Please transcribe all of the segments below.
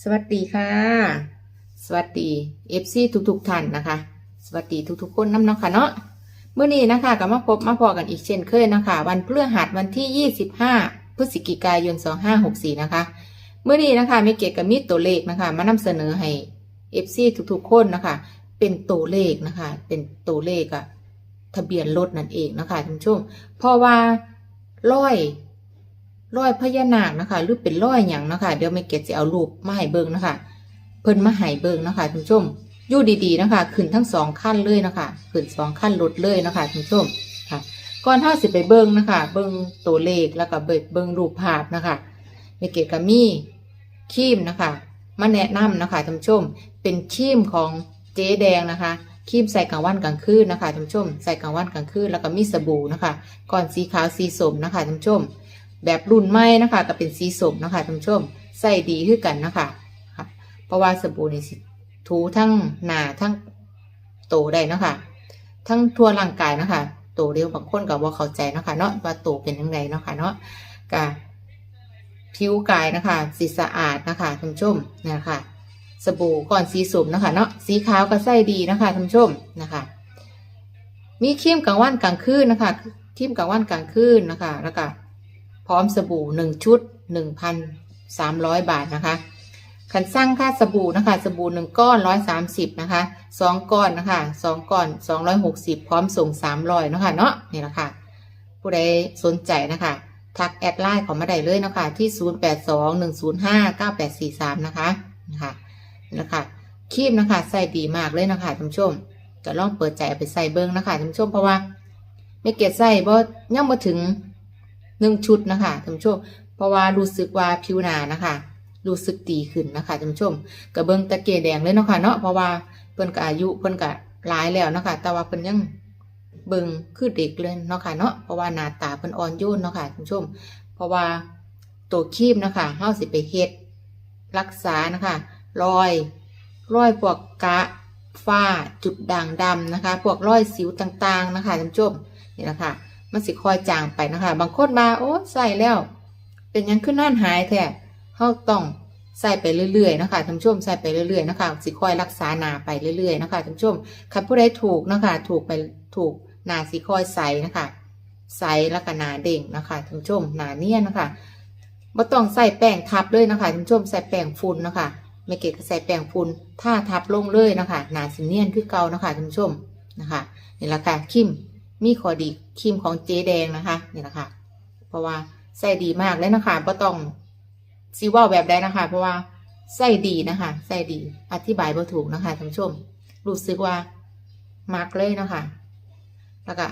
สวัสดีค่ะ สวัสดีเอฟซีทุกๆท่านนะคะ สวัสดีทุกๆคนน้ำเนาะค่ะเนาะเมื่อนี้นะคะก็มาพบมาพอกันอีกเช่นเคยนะคะ วันพฤหัสวันที่ 25 พฤศจิกายน 2564 นะคะเมื่อนี้นะคะมีเกตกับมีตัวเลขนะคะ มานำเสนอให้เอฟซีทุกๆคนนะคะ เป็นตัวเลขนะคะ เป็นตัวเลขอะทะเบียนรถนั่นเองนะคะท่านผู้ชมเพราะว่าร้อย ร้อยพญานาคนะคะ หรือเป็นร้อยอย่างนะคะเดี๋ยวไม่เก็ตจะเอารูปมาให้เบิ่งนะคะ เพิ่นมาให้เบิ่งนะคะท่านผู้ชมอยู่ดีๆนะคะขึ้นทั้งสองขั้นเลยนะคะขึ้นสองขั้นรถเลยนะคะท่านผู้ชมค่ะ ก่อนเท่าสิไปเบิ่งนะคะ เบิ่งตัวเลขแล้วก็เบิ่งเบิ่งรูปภาพนะคะไม่เก็ตก็มีครีมนะคะมาแนะนำนะคะท่านผู้ชม เป็นคีมของเจ๊แดงนะคะคีมใส่กลางวันกลางคืนนะคะท่านผู้ชม ใส่กลางวันกลางคืนแล้วก็มีสบู่นะคะ ก่อนสีขาวสีสมนะคะท่านผู้ชม แบบรุ่นใหม่นะคะก็เป็นสีส้มนะคะท่านผู้ชมใส่ดีขึ้นกันนะคะค่ะเพราะว่าสบู่นี่สิถูทั้งหนาทั้งโตได้นะคะทั้งทั่วร่างกายนะคะโตเร็วบางคนก็ว่าเข้าใจนะคะเนาะว่าโตเป็นยังไงเนาะค่ะเนาะกะผิวกายนะคะสีสะอาดนะคะท่านผู้ชมนะคะสบู่ก่อนสีส้มนะคะเนาะสีขาวก็ใส่ดีนะคะท่านผู้ชมนะคะมีครีมกลางวันกลางคืนนะคะครีมกลางวันกลางคืนนะคะแล้วก็ พร้อมสบู่หนึ่งชุดหนึ่งพันสามร้อยบาทนะคะขันสร้างค่าสบู่นะคะ สบู่หนึ่งก้อนร้อยสามสิบนะคะสองก้อนนะคะสองก้อนสองร้อยหกสิบพร้อมส่งสามร้อยนะคะเนาะนี่แหละค่ะ ผู้ใดสนใจนะคะ ทักแอดไลน์ของมาได้เลยนะคะ ที่0 8 2 1 0 5 9 8 4 3นะคะนะคะนะคะครีมนะคะใส่ดีมากเลยนะคะท่านผู้ชมจะลองเปิดใจไปใส่เบิ้งนะคะท่านผู้ชมเพราะว่าไม่เก็ตใส่บ่ยังมาถึง หนึ่งชุดนะคะท่านผู้ชม เพราะว่ารู้สึกว่าผิวหนานะคะรู้สึกดีขึ้นนะคะท่านผู้ชมกระเบิ้งตะเกียแดงเลยเนาะค่ะเนาะเพราะว่าเพิ่นก็อายุเพิ่นก็หลายแล้วนะคะแต่ว่าเพิ่นยังเบิ่งคือเด็กเลยเนาะค่ะเนาะเพราะว่าหน้าตาเพิ่นอ่อนโยนเนาะค่ะท่านผู้ชม เพราะว่าตัวครีมนะคะเฮาสิไปเฮ็ดรักษานะคะรอยรอยพวกกะฝ้าจุดด่างดำนะคะ พวกรอยสิวต่างๆนะคะท่านผู้ชมนี่แหละคะ มันสิคอยจางไปนะคะ บางคนมาโอ้ใส่แล้ว เป็นยังขึ้นนั่นหายแท้เฮาต้องใส่ไปเรื่อยๆนะคะท่านผู้ชมใส่ไปเรื่อยๆนะคะสิคอยรักษาหนาไปเรื่อยๆนะคะท่านผู้ชมคันผู้ใดถูกนะคะ ถูกไปถูกหนาสีคอยใส่นะคะใส่แล้วก็หนาเด่งนะคะท่านผู้ชมหนาเนียนนะคะบ่ต้องใส่แป้งทับเลยนะคะท่านผู้ชมใส่แป้งฝุ่นนะคะไม่เก็ตก็ใส่แป้งฝุ่นถ้าทับลงเลยนะคะหนาสีเนียนคือเก่านะคะท่านผู้ชมนะคะนี่แหละค่ะคิม มีขอดีคิมของเจแดงนะคะนี่แหละคะ เพราะว่าใส่ดีมากเลยนะคะบ่ต้องซีว่าแบบใดนะคะ เพราะว่าใส่ดีนะคะใส่ดีอธิบายบ่ถูกนะคะท่านผู้ชมรู้สึกว่ามักเลยนะคะแล้วก็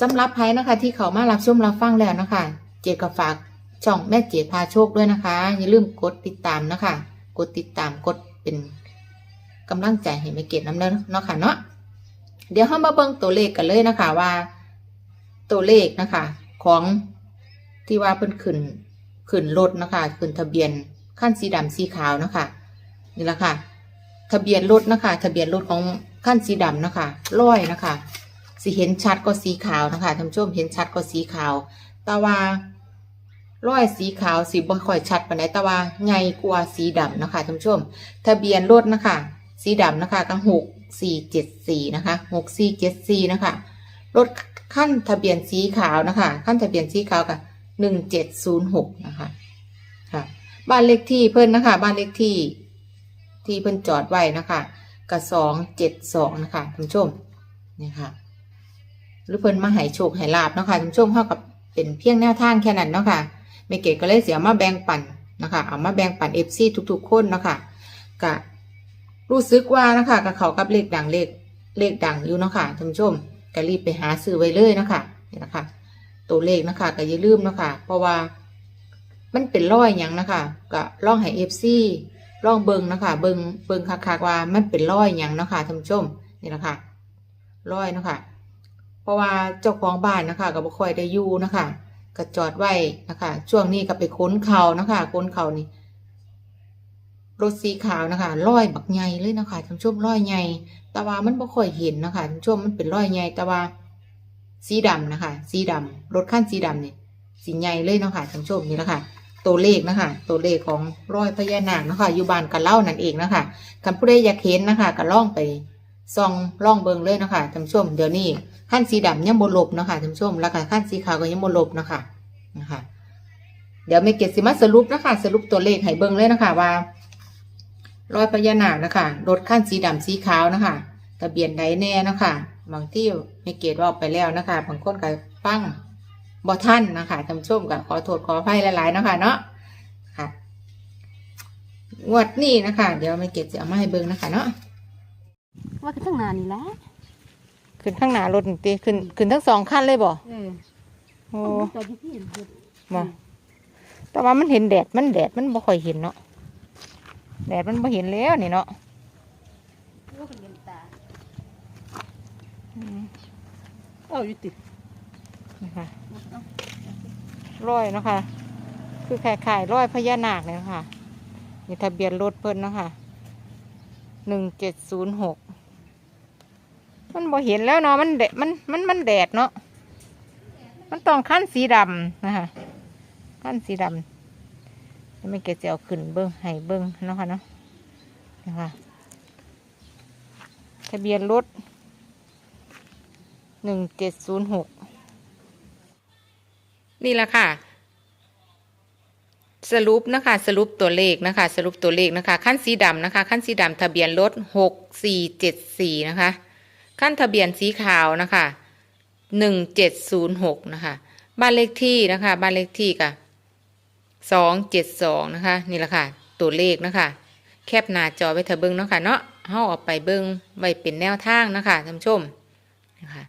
สำหรับใครนะคะ ที่เขามารับชมรับฟังแล้วนะคะ เจก็ฝากช่องแม่เจพาโชคด้วยนะคะ อย่าลืมกดติดตามนะคะ กดติดตามกดเป็นกำลังใจให้แม่เกดน้ำเด้อเนาะค่ะเนาะ เดี๋ยวเรามาเบิ่งตัวเลขกันเลยนะคะว่า ตัวเลขนะคะ ของที่ว่าเพิ่นขึ้นขึ้นรถนะคะขึ้นทะเบียนขั้นสีดำสีขาวนะคะนี่แหละค่ะ ทะเบียนรถนะคะ ทะเบียนรถของขั้นสีดำนะคะร้อยนะคะสีเห็นชัดก็สีขาวนะคะท่านผู้ชมเห็นชัดก็สีขาวต่ว่าร้อยสีขาวสีบ่ค่อยชัดปานใดต่ว่าใหญ่กว่าสีดำนะคะท่านผู้ชม ทะเบียนรถนะคะ สีดำนะคะก็หกสี่เจ็ดสี่นะคะหกสี่เจ็ดสี่นะคะรถขั้นทะเบียนสีขาวนะคะขั้นทะเบียนสีขาวกับหนึ่งเจ็ดศูนย์หกนะคะค่ะบ้านเลขที่เพิ่นนะคะ บ้านเลขที่ที่เพิ่นจอดไว้นะคะกับสองเจ็ดสองนะคะท่านผู้ชมนี่ค่ะหรือเพิ่นมาให้โชคให้ลาบนะคะท่านผู้ชมเท่ากับเป็นเพียงแนวทางแค่นั้นเนาะค่ะเมเกตก็เลยเสียมาแบ่งปันนะคะเอามาแบ่งปันเอฟซีทุกๆ คนเนาะค่ะกะ รู้สึกว่านะคะกับเขากับเลขดังเลขเลขดังอยู่เนาะค่ะท่านผู้ชมก็รีบไปหาซื้อไว้เลยนะคะนี่นะคะ ตัวเลขนะคะก็อย่าลืมนะคะเพราะว่ามันเป็นร้อยอย่างนะคะก็ลองให้เอฟซีลองเบิงนะคะเบิงเบิงคักๆว่ามันเป็นร้อยอย่างนะคะท่านผู้ชมนี่แหละคะร้อยนะคะเพราะว่าเจ้าของบ้านนะคะก็บ่ค่อยได้อยู่นะคะก็จอดไว้นะคะ ช่วงนี้ก็ไปค้นเขานะคะค้นเขานี่ รถสีขาวนะคะร้อยบักใหญ่เลยนะคะท่านชมร้อยใหญ่ต่ว่ามันบ่ค่อยเห็นนะคะท่านชมมันเป็นร้อยใหญ่ต่ว่าสีดำนะคะ สีดำรถขั้นสีดำนี่สีใหญ่เลยนะคะท่านชมนี่แหละค่ะ ตัวเลขนะคะ ตัวเลขของร้อยพญานาคนะคะอยู่บ้านกันเล่านั่นเองนะคะคำผู้ใดอยากเห็นนะคะก็ล่องไปส่องล่องเบิงเลยนะคะท่านชมเดี๋ยวนี้ขั้นสีดำยังบนลบนะคะท่านชมแล้วก็ขั้นสีขาวก็ยังบนลบนะคะนะคะ เดี๋ยวไม่เก็ตสิมาสรุปนะคะ สรุปตัวเลขให้เบิงเลยนะคะว่า รอยพญานาคนะคะรถขั้นสีดำสีขาวนะคะทะเบียนใดแน่นะคะบางที่ไม่เกตว่าไปแล้วนะคะบางคนก็ฟังบอท่านนะคะท่านผู้ชมก็ขอโทษขออภัยหลายๆนะคะเนาะค่ะงวดนี้นะคะ เดี๋ยวไม่เกตจะเอามาให้เบิงนะคะเนาะว่าคือตั้งนานนี่แหละขึ้นข้างหน้ารถนี่ติขึ้นขึ้นทั้งสองขั้นเลยบ่เออโอ้ตัวที่พี่เห็นคือบ่แต่ว่ามันเห็นแดดมันแดดมันบ่ค่อยเห็นเนาะ แดดมันบ่เห็นแล้วนี่เนาะว่าเป็นเงินตาอืมเอาอยู่ตินะคะร้อยเนาะคะคือขายขายร้อยพญานาคเลยนะคะนี่ทะเบียนรถเพิ่นเนาะคะหนึ่งเจ็ดศูนย์หกมันบ่เห็นแล้วเนาะมันแดดมันมันมันแดดเนาะมันต้องขั้นสีดำนะคะขั้นสีดำ แล้วไม่เกจะเอาขึ้นเบิ้งให้เบิ้งเนาะค่ะเนาะนะคะทะเบียนรถหนึ่งเจ็ดศูนย์หกนี่แหละค่ะ สรุปนะคะ สรุปตัวเลขนะคะ สรุปตัวเลขนะคะขั้นสีดำนะคะขั้นสีดำทะเบียนรถหกสี่เจ็ดสี่นะคะขั้นทะเบียนสีขาวนะคะหนึ่งเจ็ดศูนย์หกนะคะ บ้านเลขที่นะคะ บ้านเลขที่กะ สองเจ็ดสองนะคะ นี่แหละค่ะ ตัวเลขนะคะ แคปหน้าจอไว้เถอะเบิ้งเนาะค่ะเนาะเฮาออกไปเบิ้งไว้เป็นแนวทางนะคะท่านผู้ชมนะคะ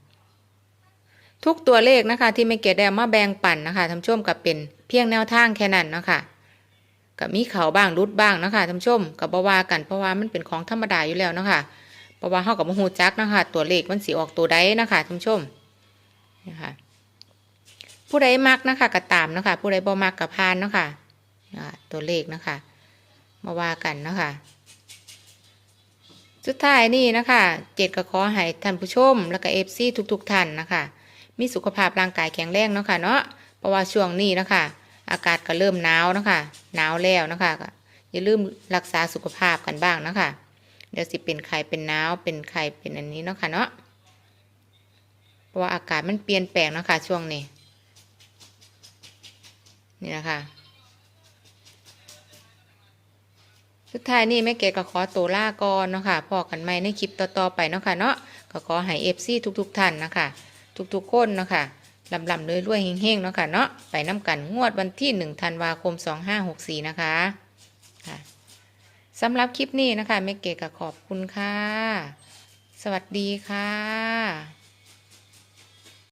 ทุกตัวเลขนะคะ ที่ไม่เกดได้มาแบ่งปันนะคะท่านผู้ชมกับเป็นเพียงแนวทางแค่นั้นเนาะคะกับมีเขาบ้างรุดบ้างเนาะคะท่านผู้ชมกับบว่ากันเพราะว่ามันเป็นของธรรมดาอยู่แล้วเนาะคะเพราะว่าเฮากับมหูจักนะคะ ตัวเลขมันสีออกตัวใดนะคะท่านผู้ชมนะคะ ผู้ใดมักนะคะก็ตามนะคะผู้ใดบ่มักกับพานนะคะตัวเลขนะคะมาว่ากันนะคะสุดท้ายนี่นะคะเจ็ดก็ขอให้ท่านผู้ชม แล้วก็เอฟซีทุกๆท่านนะคะ มีสุขภาพร่างกายแข็งแรงเนาะค่ะเนาะเพราะว่าช่วงนี้นะคะ อากาศก็เริ่มหนาวนะคะหนาวแล้วนะคะอย่าลืมรักษาสุขภาพกันบ้างนะคะเดี๋ยวสิเป็นไข้เป็นหนาวเป็นไข้เป็นอันนี้เนาะค่ะเนาะเพราะว่าอากาศมันเปลี่ยนแปลงนะคะช่วงนี้ นี่นะคะสุดท้ายนี่แม่เกดก็ขอตัวลาก่อนเนาะค่ะพอกันใหม่ในคลิปต่อๆไปเนาะค่ะเนาะก็ขอให้เอฟซีทุกๆท่านนะคะทุกๆคนเนาะคะลำลำเลยรวยเฮงๆเนาะค่ะเนาะไปน้ำกันงวดวันที่หนึ่งธันวาคมสองห้าหกสี่นะคะค่ะสำหรับคลิปนี้นะคะแม่เกดก็ขอบคุณค่ะ สวัสดีค่ะ